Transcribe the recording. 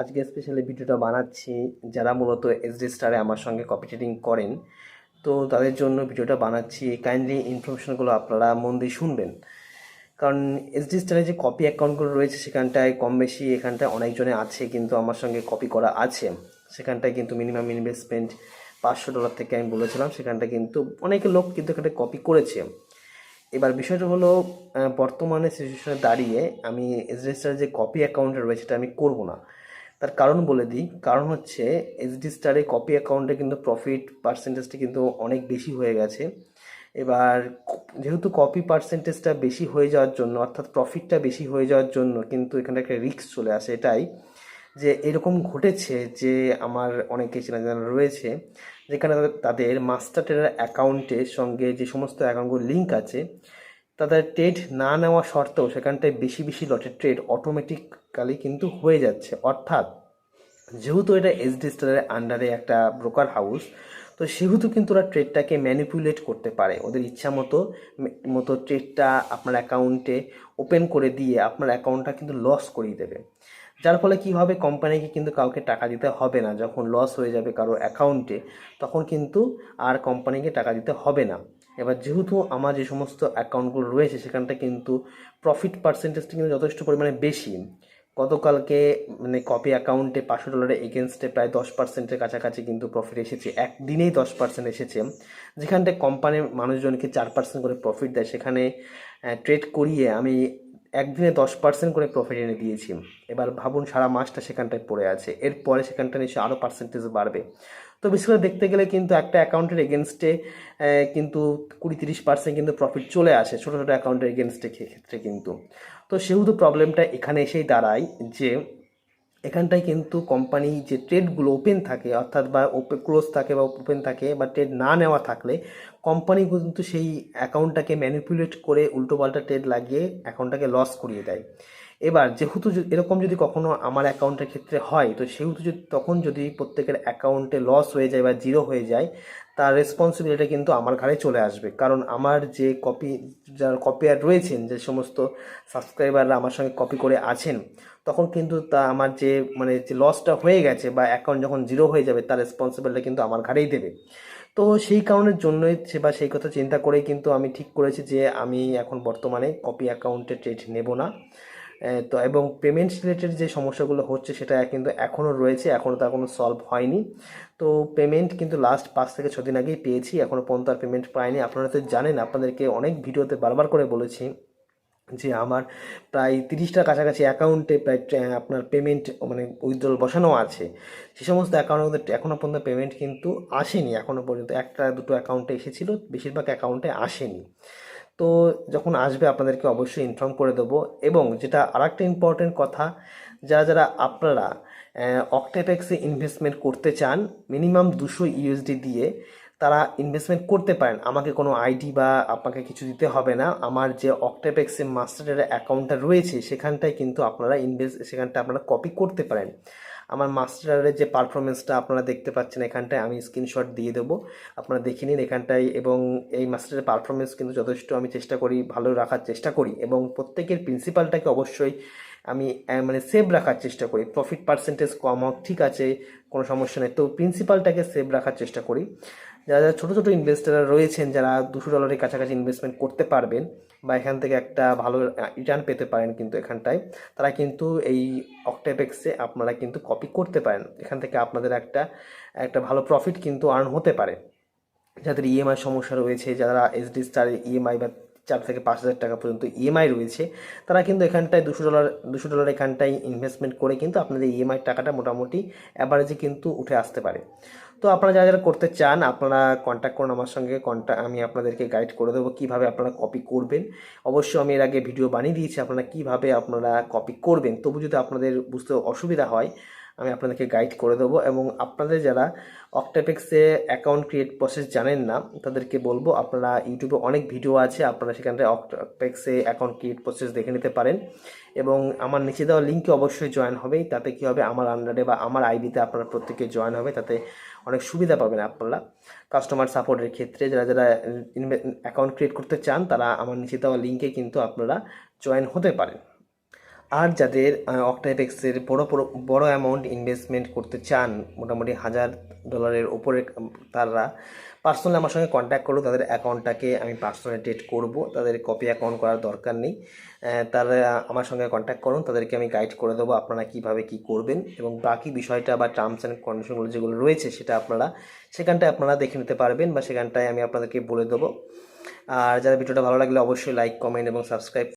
আজকে স্পেশালি ভিডিওটা বানাচ্ছি যারা মূলত এসডি স্টারে আমার সঙ্গে ট্রেডিং করেন, তো তাদের জন্য ভিডিওটা বানাচ্ছি। কাইন্ডলি ইনফরমেশনগুলো আপনারা মন দিয়ে শুনবেন। কারণ এসডি স্টারে যে কপি অ্যাকাউন্টগুলো রয়েছে, সেখানটায় কম বেশি এখানটায় অনেকজনে আছে, কিন্তু আমার সঙ্গে কপি করা আছে। সেখানটায় কিন্তু মিনিমাম ইনভেস্টমেন্ট পাঁচশো ডলার থেকে আমি বলেছিলাম সেখানটা কিন্তু অনেক লোক কিন্তু এখানটা কপি করেছে। এবার বিষয়টা হলো বর্তমানে সিচুয়েশনে দাঁড়িয়ে আমি এসডি যে কপি অ্যাকাউন্টে রয়েছে, সেটা আমি করব না। তার কারণ বলে দিই। কারণ হচ্ছে এসডি স্টারে কপি অ্যাকাউন্টে কিন্তু প্রফিট পার্সেন্টেজটা কিন্তু অনেক বেশি হয়ে গেছে। এবার যেহেতু কপি পার্সেন্টেজটা বেশি হয়ে যাওয়ার জন্য, অর্থাৎ প্রফিটটা বেশি হয়ে যাওয়ার জন্য কিন্তু এখানে একটা রিস্ক চলে আসে এটাই যে এরকম ঘটেছে যে আমার অনেকে চেনা জানা রয়েছে, যেখানে তাদের- মাস্টার ট্রেডার অ্যাকাউন্টের সঙ্গে যে সমস্ত অ্যাকাউন্টগুলো লিঙ্ক আছে তাদের ট্রেড না নেওয়া সত্ত্বেও সেখানটায় বেশি বেশি লটের ট্রেড অটোমেটিক্যালি কিন্তু হয়ে যাচ্ছে। অর্থাৎ যেহেতু এটা এসডি স্টারের আন্ডারে একটা ব্রোকার হাউস তো সেহেতু কিন্তু ওরা ট্রেডটাকে ম্যানিপুলেট করতে পারে। ওদের ইচ্ছা মতো মতো ট্রেডটা আপনার অ্যাকাউন্টে ওপেন করে দিয়ে আপনার অ্যাকাউন্টটা কিন্তু লস করিয়ে দেবে। যার ফলে কী হবে? কোম্পানিকে কিন্তু কাউকে টাকা দিতে হবে না। যখন লস হয়ে যাবে কারও অ্যাকাউন্টে তখন কিন্তু আর কোম্পানিকে টাকা দিতে হবে না। এবার যেহেতু আমার যে সমস্ত অ্যাকাউন্টগুলো রয়েছে, সেখানটা কিন্তু প্রফিট পার্সেন্টেজটা কিন্তু যথেষ্ট পরিমাণে বেশি। গতকালকে মানে কপি অ্যাকাউন্টে পাঁচশো ডলারের এগেনস্টে প্রায় দশ পার্সেন্টের কাছাকাছি কিন্তু প্রফিট এসেছে। একদিনেই দশ পার্সেন্ট এসেছে। যেখানটায় কোম্পানির মানুষজনকে চার পার্সেন্ট করে প্রফিট দেয়, সেখানে ট্রেড করিয়ে আমি একদিনে দশ পার্সেন্ট করে প্রফিট এনে দিয়েছি। এবার ভাবুন সারা মাসটা সেখানটায় পড়ে আছে। এরপরে সেখানটা নিশ্চয়ই আরও পার্সেন্টেজ বাড়বে। তো বিশেষ করে দেখতে গেলে কিন্তু একটা অ্যাকাউন্টের এগেনস্টে কিন্তু কুড়ি তিরিশ পার্সেন্ট কিন্তু প্রফিট চলে আসে ছোটো ছোটো অ্যাকাউন্টের এগেনস্টে ক্ষেত্রে কিন্তু। তো সেহেতু প্রবলেমটা এখানে এসেই দাঁড়ায় যে এখানটায় কিন্তু কোম্পানি যে ট্রেডগুলো ওপেন থাকে, অর্থাৎ বা ওপে ক্লোজ থাকে বা ওপেন থাকে বা ট্রেড না নেওয়া থাকলে কোম্পানি কিন্তু সেই অ্যাকাউন্টটাকে ম্যানিপুলেট করে উল্টোপাল্টা ট্রেড লাগিয়ে অ্যাকাউন্টটাকে লস করিয়ে দেয়। এবার যেহেতু এরকম যদি কখনো আমার অ্যাকাউন্টের ক্ষেত্রে হয়, তো সেহেতু যদি, তখন যদি প্রত্যেকের অ্যাকাউন্টে লস হয়ে যায় বা জিরো হয়ে যায় তার রেসপন্সিবিলিটি কিন্তু আমার ঘাড়ে চলে আসবে। কারণ আমার যে কপি যারা কপিয়ার রয়েছেন, যে সমস্ত সাবস্ক্রাইবাররা আমার সঙ্গে কপি করে আছেন, তখন কিন্তু তা আমার যে মানে যে লসটা হয়ে গেছে বা অ্যাকাউন্ট যখন জিরো হয়ে যাবে, তার রেসপন্সিবিলিটি কিন্তু আমার ঘাড়েই দেবে। তো সেই কারণের জন্যই সে বা সেই কথা চিন্তা করেই কিন্তু আমি ঠিক করেছি যে, আমি এখন বর্তমানে কপি অ্যাকাউন্টে ট্রেড নেব না। তো এবং পেমেন্ট রিলেটেড যে সমস্যাগুলো হচ্ছে সেটা কিন্তু এখনও রয়েছে, এখনও তা কোনো সলভ হয়নি। তো পেমেন্ট কিন্তু লাস্ট পাঁচ থেকে ছদিন আগেই পেয়েছি, এখনও পর্যন্ত আর পেমেন্ট পাইনি। আপনারা তো জানেন, আপনাদেরকে অনেক ভিডিওতে বারবার করে বলেছি যে আমার প্রায় তিরিশটার কাছাকাছি অ্যাকাউন্টে প্রায় আপনার পেমেন্ট মানে উইথড্রল বসানো আছে। সে সমস্ত অ্যাকাউন্টের এখনও পর্যন্ত পেমেন্ট কিন্তু আসেনি, এখনও পর্যন্ত একটা দুটো অ্যাকাউন্টে এসেছিল, বেশিরভাগ অ্যাকাউন্টে আসেনি। তো যখন আসবে আপনাদেরকে অবশ্যই ইনফর্ম করে দেবো এবং যেটা আরেকটা ইম্পর্টেন্ট কথা, যারা যারা আপনারা অক্টেপেক্সে ইনভেস্টমেন্ট করতে চান মিনিমাম দুশো ইউএসডি দিয়ে তারা ইনভেস্টমেন্ট করতে পারেন। আমাকে কোনো আইডি বা আপনাকে কিছু দিতে হবে না। আমার যে অক্টেপেক্সে মাস্টারের অ্যাকাউন্টটা রয়েছে, সেখানটায় কিন্তু আপনারা ইনভেস্ট সেখানটা আপনারা কপি করতে পারেন। আমার মাস্টারের যে পারফরমেন্সটা আপনারা দেখতে পাচ্ছেন এখানটায় আমি স্ক্রিনশট দিয়ে দেবো। আপনারা দেখে নিন এখানটায় এবং এই মাস্টারের পারফরমেন্স কিন্তু যথেষ্ট আমি চেষ্টা করি, ভালো রাখার চেষ্টা করি এবং প্রত্যেকের প্রিন্সিপালটাকে অবশ্যই আমি মানে সেভ রাখার চেষ্টা করি। প্রফিট পার্সেন্টেজ কম হোক, ঠিক আছে, কোনো সমস্যা নেই। তো প্রিন্সিপালটাকে সেভ রাখার চেষ্টা করি। যারা যারা ছোটো ছোটো ইনভেস্টাররা রয়েছেন, যারা দুশো ডলারের কাছাকাছি ইনভেস্টমেন্ট করতে পারবেন বা এখান থেকে একটা ভালো রিটার্ন পেতে পারেন কিন্তু এখানটায়, তারা কিন্তু এই অক্টেপেক্সে আপনারা কিন্তু কপি করতে পারেন। এখান থেকে আপনাদের একটা একটা ভালো প্রফিট কিন্তু আর্ন হতে পারে। যাদের ইএমআই সমস্যা রয়েছে, যারা এসডি স্টার ইএমআই বা চার থেকে পাঁচ হাজার টাকা পর্যন্ত ইএমআই রয়েছে। তারা কিন্তু এখানটায় দুশো ডলার দুশো ডলার এখানটায় ইনভেস্টমেন্ট করে কিন্তু আপনাদের ইএমআই টাকাটা মোটামুটি অ্যাভারেজে কিন্তু উঠে আসতে পারে। তো আপনারা যারা যারা করতে চান, আপনারা কন্ট্যাক্ট করুন আমার সঙ্গে। কন্ট্যাক্ট আমি আপনাদেরকে গাইড করে দেবো কীভাবে আপনারা কপি করবেন। অবশ্যই আমি এর আগে ভিডিও বানিয়ে দিয়েছি, আপনারা কীভাবে আপনারা কপি করবেন। তবু যদি আপনাদের বুঝতে অসুবিধা হয় আমি আপনাদেরকে গাইড করে দেবো এবং আপনাদের যারা অক্টাপেক্সে অ্যাকাউন্ট ক্রিয়েট প্রসেস জানেন না, তাদেরকে বলব আপনারা ইউটিউবে অনেক ভিডিও আছে, আপনারা সেখানটায় অক্টাপেক্সে অ্যাকাউন্ট ক্রিয়েট প্রসেস দেখে নিতে পারেন। এবং আমার নিচে দেওয়া লিঙ্কে অবশ্যই জয়েন হবে তাতে কী হবে? আমার আন্ডারে বা আমার আইডিতে আপনারা প্রত্যেকে জয়েন হবে, তাতে অনেক সুবিধা পাবেন আপনারা। কাস্টমার সাপোর্টের ক্ষেত্রে যারা যারা অ্যাকাউন্ট ক্রিয়েট করতে চান, তারা আমার নিচে দেওয়া লিঙ্কে কিন্তু আপনারা জয়েন হতে পারেন। আর যাদের অক্টাইপেক্সের বড় বড় বড় অ্যামাউন্ট ইনভেস্টমেন্ট করতে চান, মোটামুটি হাজার ডলারের ওপরে তারা পার্সোনালি আমার সঙ্গে কন্ট্যাক্ট করো তাদের অ্যাকাউন্টটাকে আমি পার্সোনালি ডেট করব। তাদের কপি অ্যাকাউন্ট করার দরকার নেই। তারা আমার সঙ্গে কন্ট্যাক্ট করুন। তাদেরকে আমি গাইড করে দেবো আপনারা কীভাবে কী করবেন এবং বাকি বিষয়টা বা টার্মস অ্যান্ড কন্ডিশনগুলো যেগুলো রয়েছে সেটা আপনারা সেখানটায় আপনারা দেখে নিতে পারবেন বা সেখানটায় আমি আপনাদেরকে বলে দেবো। আর যারা ভিডিওটা ভালো লাগলে অবশ্যই লাইক কমেন্ট এবং সাবস্ক্রাইব